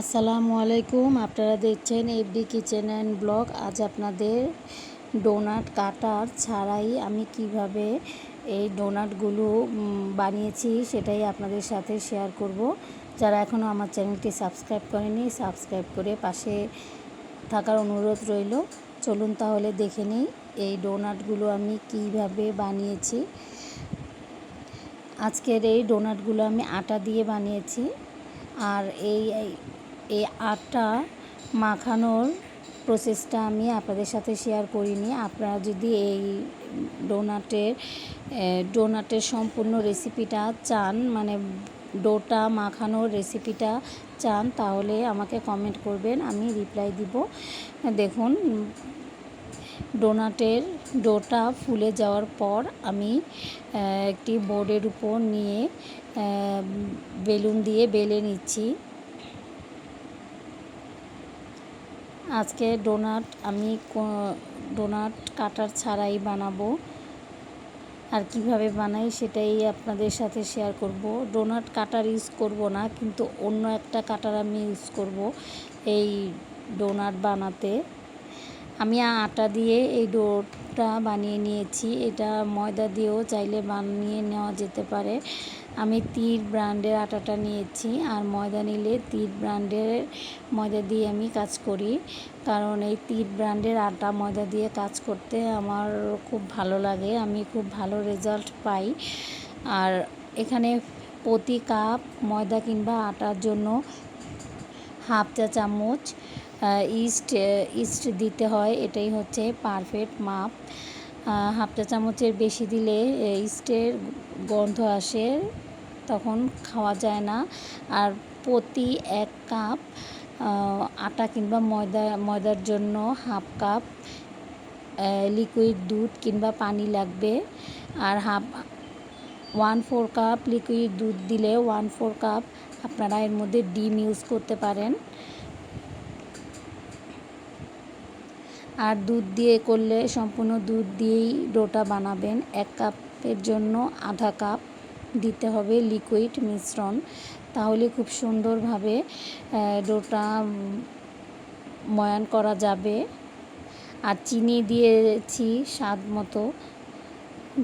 আসসালামু আলাইকুম। আপনারা দেখছেন এফডি কিচেন অ্যান্ড ব্লগ আজ আপনাদের ডোনাট কাটার ছাড়াই আমি কীভাবে এই ডোনাটগুলো বানিয়েছি সেটাই আপনাদের সাথে শেয়ার করব। যারা এখনও আমার চ্যানেলটি সাবস্ক্রাইব করেনি সাবস্ক্রাইব করে পাশে থাকার অনুরোধ রইল। চলুন তাহলে দেখে নিই এই ডোনাটগুলো আমি কীভাবে বানিয়েছি। আজকের এই ডোনাটগুলো আমি আটা দিয়ে বানিয়েছি। আর এই এই- আটা মাখানোর প্রসেসটা আমি আপনাদের সাথে শেয়ার করিনি। আপনারা যদি এই ডোনাটের ডোনাটের সম্পূর্ণ রেসিপিটা চান মানে ডোটা মাখানোর রেসিপিটা চান, তাহলে আমাকে কমেন্ট করবেন, আমি রিপ্লাই দিব। দেখুন ডোনাটের ডোটা ফুলে যাওয়ার পর আমি একটি বোর্ডের উপর নিয়ে বেলুন দিয়ে বেলে নিচ্ছি। আজকে ডোনাট, আমি ডোনাট কাটার ছাড়াই বানাবো। আর কীভাবে বানাই সেটাই আপনাদের সাথে শেয়ার করব। ডোনাট কাটার ইউজ করব না, কিন্তু অন্য একটা কাটার আমি ইউজ করব এই ডোনাট বানাতে। আমি আটা দিয়ে এই ডোটা বানিয়ে নিয়েছি। এটা ময়দা দিয়েও চাইলে বানিয়ে নেওয়া যেতে পারে। আমি তীর ব্র্যান্ডের আটাটা নিয়েছি আর ময়দা নিলে তীর ব্র্যান্ডের ময়দা দিয়ে আমি কাজ করি। কারণ এই তীর ব্র্যান্ডের আটা ময়দা দিয়ে কাজ করতে আমার খুব ভালো লাগে। আমি খুব ভালো রেজাল্ট পাই। আর এখানে প্রতি কাপ ময়দা কিংবা আটার জন্য হাফ চা চামচ ইস্ট ইস্ট দিতে হয়, এটাই হচ্ছে পারফেক্ট মাপ। হাফ চা চামচের বেশি দিলে ইস্টের গন্ধ আসে, তখন খাওয়া যায় না। আর প্রতি এক কাপ আটা কিংবা ময়দা, ময়দার জন্য হাফ কাপ লিকুইড দুধ কিংবা পানি লাগবে। আর half one four cup liquid দুধ দিলে ওয়ান ফোর কাপ আপনারা এর মধ্যে ডিম ইউজ করতে পারেন। আর দুধ দিয়ে করলে সম্পূর্ণ দুধ দিয়েই ডোটা বানাবেন। এক কাপের জন্য আধা কাপ দিতে হবে লিকুইড মিশ্রণ। তাহলে খুব সুন্দরভাবে ডোটা ময়ান করা যাবে। আর চিনি দিয়েছি স্বাদ মতো।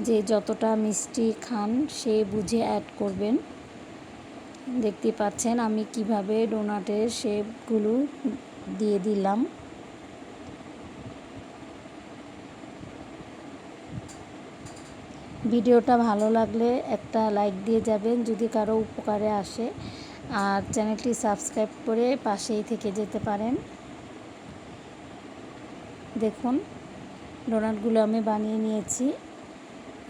যে যতটা মিষ্টি খান সে বুঝে অ্যাড করবেন। দেখতে পাচ্ছেন আমি কীভাবে ডোনাটের শেপগুলো দিয়ে দিলাম। ভিডিওটা ভালো লাগলে একটা লাইক দিয়ে যাবেন যদি কারও উপকারে আসে। আর চ্যানেলটি সাবস্ক্রাইব করে পাশেই থেকে যেতে পারেন। দেখুন, ডোনাটগুলো আমি বানিয়ে নিয়েছি।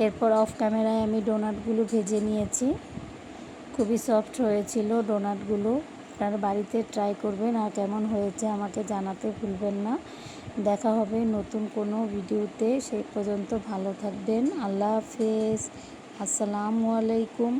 এরপর অফ ক্যামেরায় আমি ডোনাটগুলো ভেজে নিয়েছি। খুবই সফট হয়েছিল ডোনাটগুলো। আপনারা বাড়িতে ট্রাই করবেন আর কেমন হয়েছে আমাকে জানাতে ভুলবেন না। দেখা হবে নতুন কোনো ভিডিওতে। সেই পর্যন্ত ভালো থাকবেন। আল্লাহ হাফেজ। আসসালামু আলাইকুম।